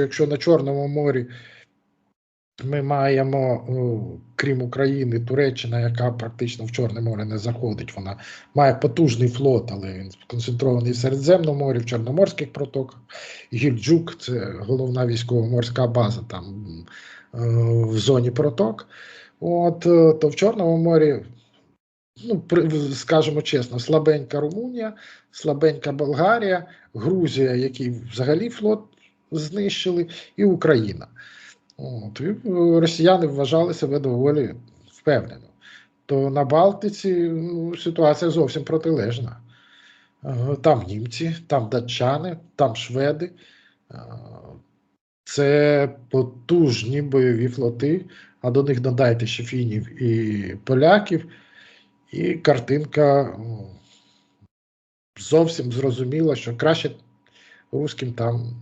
якщо на Чорному морі ми маємо, ну, крім України, Туреччина, яка практично в Чорне море не заходить, вона має потужний флот, але він сконцентрований в Середземному морі, в Чорноморських протоках. Гільджук це головна військово-морська база там е, в зоні проток. От, е, то в Чорному морі, ну, скажімо чесно, слабенька Румунія, слабенька Болгарія, Грузія, який взагалі флот знищили, і Україна. От, і е, росіяни вважали себе доволі впевнено. То на Балтиці ну, ситуація зовсім протилежна. Е, Там німці, там датчани, там шведи. Е, Це потужні бойові флоти, а до них додайте ще фінів і поляків, і картинка ну, зовсім зрозуміла, що краще русським там